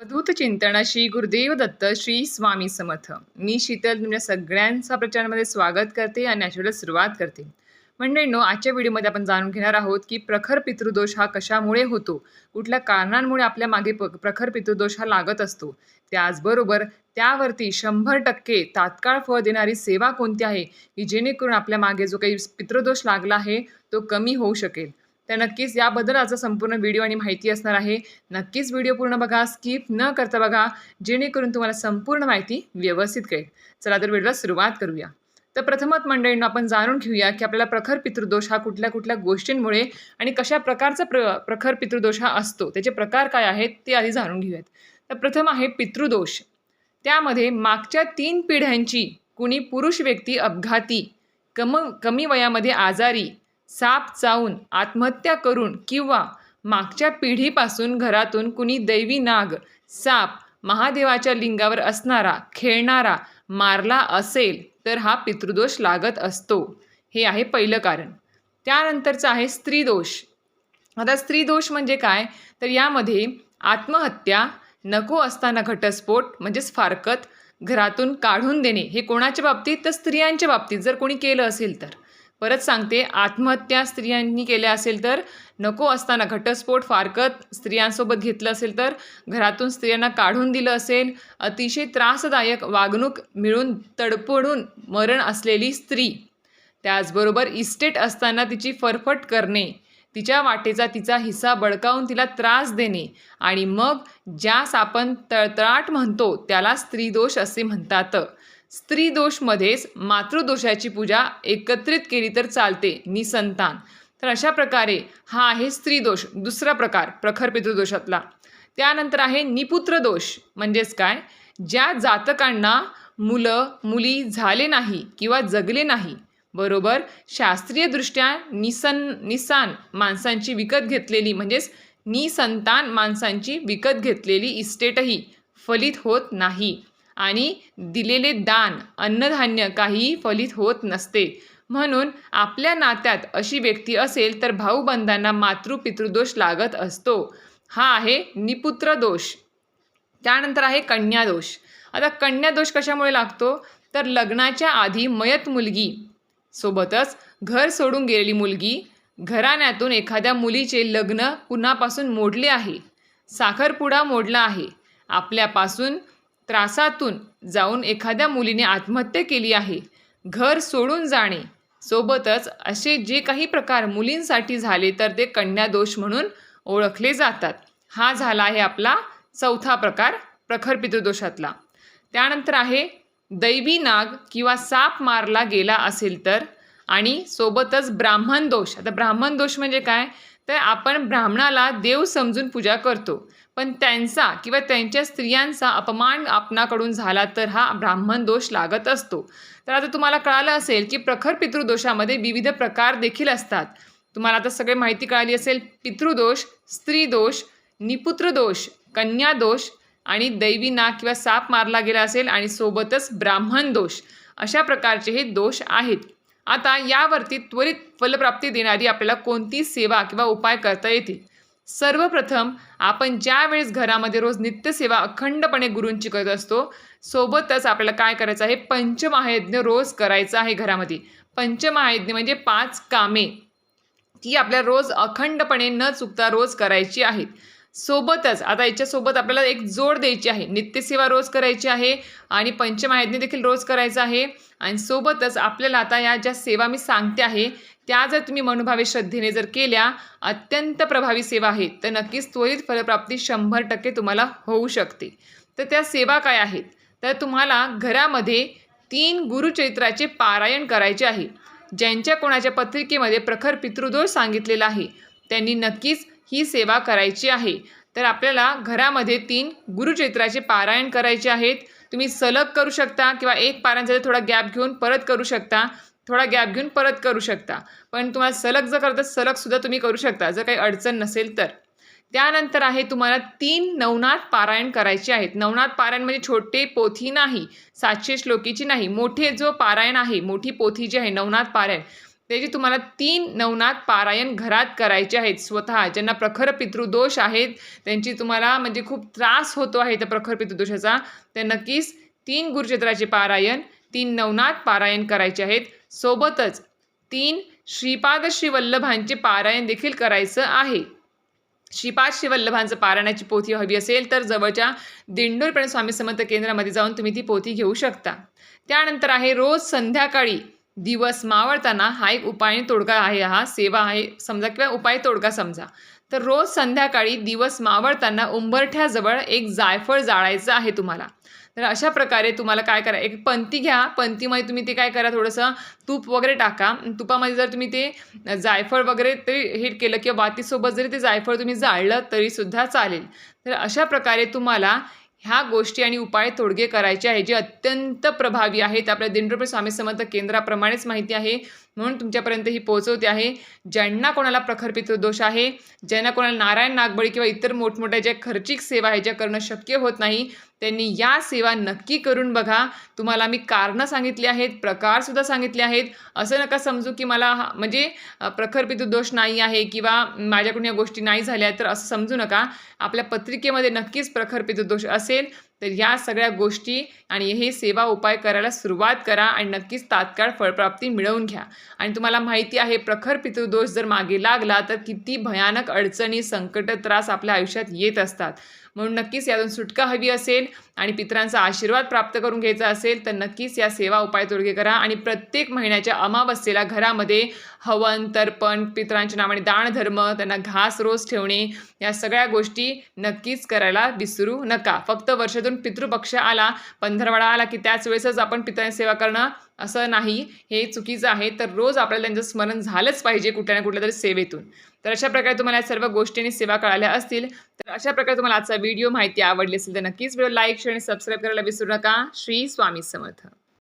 अद्भुत चिंतन श्री गुरुदेव दत्त श्री स्वामी समर्थ. मी शीतल तुमच्या सगळ्यांचा आपल्या स्वागत करते आणि आजच्या सुरुवात करते. मंडळींनो आजच्या व्हिडिओमध्ये आपण जाणून घेणार आहोत की प्रखर पितृदोष हा कशामुळे होतो? कुठल्या कारणांमुळे आपल्या मागे प प्रखर पितृदोष हा लागत असतो? त्याचबरोबर त्यावरती शंभर टक्के तात्काळ फळ देणारी सेवा कोणती आहे? की जेणेकरून आपल्या मागे जो काही पितृदोष लागला आहे तो कमी होऊ शकेल. तर नक्कीच याबद्दल आजचा संपूर्ण व्हिडिओ आणि माहिती असणार आहे. नक्कीच व्हिडिओ पूर्ण बघा स्किप न करता बघा जेणेकरून तुम्हाला संपूर्ण माहिती व्यवस्थित कळेल. चला तर व्हिडिओला सुरुवात करूया. तर प्रथमत मंडळींना आपण जाणून घेऊया की आपल्याला प्रखर पितृदोष हा कुठल्या कुठल्या गोष्टींमुळे आणि कशा प्रकारचा प्र प्रखर पितृदोष हा असतो त्याचे प्रकार काय आहेत ते आधी जाणून घेऊयात. तर प्रथम आहे पितृदोष. त्यामध्ये मागच्या तीन पिढ्यांची कुणी पुरुष व्यक्ती अपघाती कम कमी वयामध्ये आजारी साप चावून आत्महत्या करून किंवा मागच्या पिढीपासून घरातून कुणी दैवी नाग साप महादेवाच्या लिंगावर असणारा खेळणारा मारला असेल तर हा पितृदोष लागत असतो. हे आहे पहिलं कारण. त्यानंतरचं आहे स्त्रीदोष. आता स्त्रीदोष म्हणजे काय? तर यामध्ये आत्महत्या नको असताना घटस्फोट म्हणजेच फारकत घरातून काढून देणे हे कोणाच्या बाबतीत? तर स्त्रियांच्या बाबतीत. जर कोणी केलं असेल तर. परत सांगते आत्महत्या स्त्रियांनी केल्या असेल तर नको असताना घटस्फोट फारकत स्त्रियांसोबत घेतलं असेल तर घरातून स्त्रियांना काढून दिलं असेल. अतिशय त्रासदायक वागणूक मिळून तडपडून मरण असलेली स्त्री. त्याचबरोबर इस्टेट असताना तिची फरफट करणे तिच्या वाटेचा तिचा हिस्सा बळकावून तिला त्रास देणे आणि मग ज्यास आपण तळतळाट म्हणतो त्याला स्त्रीदोष असे म्हणतात. स्त्री दोषमध्येच मातृदोषाची पूजा एकत्रित केली तर चालते निसंतान. तर अशा प्रकारे हा आहे स्त्री दोष दुसरा प्रकार प्रखर पितृदोषातला. त्यानंतर आहे निपुत्र दोष म्हणजेच काय? ज्या जातकांना मुलं मुली झाले नाही किंवा जगले नाही बरोबर? शास्त्रीयदृष्ट्या निसन निसान माणसांची विकत घेतलेली म्हणजेच निसंतान माणसांची विकत घेतलेली इस्टेटही फलित होत नाही. आणि दिलेले दान अन्नधान्य काहीही फलित होत नसते. म्हणून आपल्या नात्यात अशी व्यक्ती असेल तर भाऊबंधांना मातृपितृदोष लागत असतो. हा आहे निपुत्र दोष. त्यानंतर आहे कन्यादोष आता कन्यादोष कशामुळे लागतो? तर लग्नाच्या आधी मयत मुलगी सोबतच घर सोडून गेलेली मुलगी घराण्यातून एखाद्या मुलीचे लग्न पुन्हापासून मोडले आहे? साखरपुडा मोडला आहे. आपल्यापासून त्रासातून जाऊन एखाद्या मुलीने आत्महत्या केली आहे. घर सोडून जाणे. सोबतच असे जे काही प्रकार मुलींसाठी झाले तर ते कन्यादोष म्हणून ओळखले जातात. हा झाला आहे आपला चौथा प्रकार प्रखर पितृदोषातला. त्यानंतर आहे दैवी नाग किंवा साप मारला गेला असेल तर आणि सोबतच ब्राह्मण दोष. आता ब्राह्मण दोष म्हणजे काय? तर आपण ब्राह्मणाला देव समजून पूजा करतो. पण त्यांचा किंवा त्यांच्या स्त्रियांचा अपमान आपणाकडून झाला तर हा ब्राह्मण दोष लागत असतो. तर आता तुम्हाला कळालं असेल की प्रखर पितृदोषामध्ये विविध प्रकार देखील असतात. तुम्हाला आता सगळे माहिती कळाली असेल पितृदोष स्त्रीदोष निपुत्रदोष कन्यादोष कन्या दोष आणि दैवी नाग किंवा साप मारला गेला असेल आणि सोबतच ब्राह्मण दोष. अशा प्रकारचे हे दोष आहेत. आता यावरती त्वरित फलप्राप्ती देणारी आपल्याला कोणती सेवा किंवा उपाय करता येतील? सर्वप्रथम आपण ज्या वेळेस घरामध्ये रोज नित्यसेवा अखंडपणे गुरूंची करत असतो सोबतच आपल्याला काय करायचं आहे? पंचमहायज्ञ रोज करायचं आहे घरामध्ये. पंचमहायज्ञ म्हणजे पाच कामे. ती आपल्याला रोज अखंडपणे न चुकता रोज करायची आहेत. सोबतच आता याच्यासोबत आपल्याला एक जोड द्यायची आहे. नित्यसेवा रोज करायची आहे आणि पंचमायज्ञ देखील रोज करायचं आहे. आणि सोबतच आपल्याला आता या ज्या सेवा मी सांगते आहे त्या जर तुम्ही मनोभावे श्रद्धेने जर केल्या अत्यंत प्रभावी सेवा आहेत तर नक्कीच त्वरित फलप्राप्ती शंभर टक्के तुम्हाला होऊ शकते. तर त्या सेवा काय आहेत? तर तुम्हाला घरामध्ये तीन गुरुचरित्राचे पारायण करायचे आहे. ज्यांच्या कोणाच्या पत्रिकेमध्ये प्रखर पितृदोष सांगितलेला आहे त्यांनी नक्कीच ही सेवा करायची आहे. तर आपल्याला घरामध्ये तीन गुरुचरित्राचे पारायण करायचे आहेत. तुम्ही सलग करू शकता किंवा एक पारायणचा थोडा गॅप घेऊन परत करू शकता. थोडा गॅप घेऊन परत करू शकता. पण तुम्हाला सलग जर करता सलगसुद्धा तुम्ही करू शकता. जर काही अडचण नसेल तर. त्यानंतर आहे तुम्हाला तीन नवनाथ पारायण करायचे आहेत. नवनाथ पारायण म्हणजे छोटे पोथी नाही सातशे श्लोकीची नाही. मोठे जो पारायण आहे मोठी पोथी जी आहे नवनाथ पारायण त्याची तुम्हाला तीन नवनाथ पारायण घरात करायचे आहेत स्वतः. ज्यांना प्रखर पितृदोष आहेत त्यांची तुम्हाला म्हणजे खूप त्रास होतो आहे त्या प्रखर पितृदोषाचा. तर नक्कीच तीन गुरुचरित्राचे पारायण तीन नवनाथ पारायण करायचे आहेत. सोबतच तीन श्रीपाद श्रीवल्लभांचे पारायण देखील करायचं आहे. श्रीपाद श्रीवल्लभांचं पारायणाची पोथी हवी असेल तर जवळच्या दिंडोरपर्यंत स्वामी समर्थ केंद्रामध्ये जाऊन तुम्ही ती पोथी घेऊ शकता. त्यानंतर आहे रोज संध्याकाळी दिवस मावळताना हा एक उपाय तोडगा आहे हा सेवा आहे. समजा किंवा उपाय तोडगा समजा. तर रोज संध्याकाळी दिवस मावळताना उंबरठ्याजवळ एक जायफळ जाळायचं आहे तुम्हाला. तर अशा प्रकारे तुम्हाला काय करा एक पंती घ्या. पंतीमध्ये तुम्ही ते काय करा थोडंसं तूप वगैरे टाका. तुपामध्ये जर तुम्ही ते जायफळ वगैरे ते हे केलं किंवा वातीसोबत जरी ते जायफळ तुम्ही जाळलं तरीसुद्धा चालेल. तर अशा प्रकारे तुम्हाला ह्या गोष्टी आणि उपाय तोडगे करायचे आहे जे अत्यंत प्रभावी आहेत आपल्या दिंडोरपे स्वामी समर्थ केंद्राप्रमाणेच माहिती आहे. म्हणून तुमच्यापर्यंत ही पोहोचवते आहे. ज्यांना कोणाला प्रखर पितृदोष आहे ज्यांना कोणाला नारायण नागबळी किंवा इतर मोठमोठ्या ज्या खर्चिक सेवा आहे ज्या करणं शक्य होत नाही त्यांनी या सेवा नक्की करून बघा. तुम्हाला मी कारणं सांगितली आहेत प्रकारसुद्धा सांगितले आहेत. असं नका समजू की मला हा- म्हणजे प्रखर पितृदोष नाही आहे किंवा माझ्याकडून या गोष्टी नाही झाल्या तर असं समजू नका. आपल्या पत्रिकेमध्ये नक्कीच प्रखर पितृदोष असेल. तर या सगळ्या गोष्टी आणि हे सेवा उपाय करायला सुरुवात करा आणि नक्कीच तात्काळ फळप्राप्ती मिळवून घ्या. आणि तुम्हाला माहिती आहे प्रखर पितृदोष जर मागे लागला तर किती भयानक अडचणी संकट त्रास आपल्या आयुष्यात येत असतात. म्हणून नक्कीच यातून सुटका हवी असेल आणि पितरांचा आशीर्वाद प्राप्त करून घ्यायचा असेल तर नक्कीच या सेवा उपाय तोडगे करा आणि प्रत्येक महिन्याच्या अमावस्येला घरामध्ये हवन तर्पण पितरांच्या नावाने दानधर्म त्यांना घास रोज ठेवणे या सगळ्या गोष्टी नक्कीच करायला विसरू नका. फक्त वर्षातून पितृपक्ष आला पंधरवडा आला की त्याच वेळेसच आपण पितरांची सेवा करणं असं नाही. हे चुकीचं आहे. तर रोज आपल्याला त्यांचं स्मरण झालंच पाहिजे कुठल्या ना कुठल्या तरी सेवेतून. तर अशा प्रकारे तुम्हाला या सर्व गोष्टी आणि सेवा कळाल्या असतील. तर अशा प्रकारे तुम्हाला आजचा व्हिडिओ माहिती आवडली असेल तर नक्कीच व्हिडिओ लाईक शेअर आणि सबस्क्राईब करायला विसरू नका. श्री स्वामी समर्थ.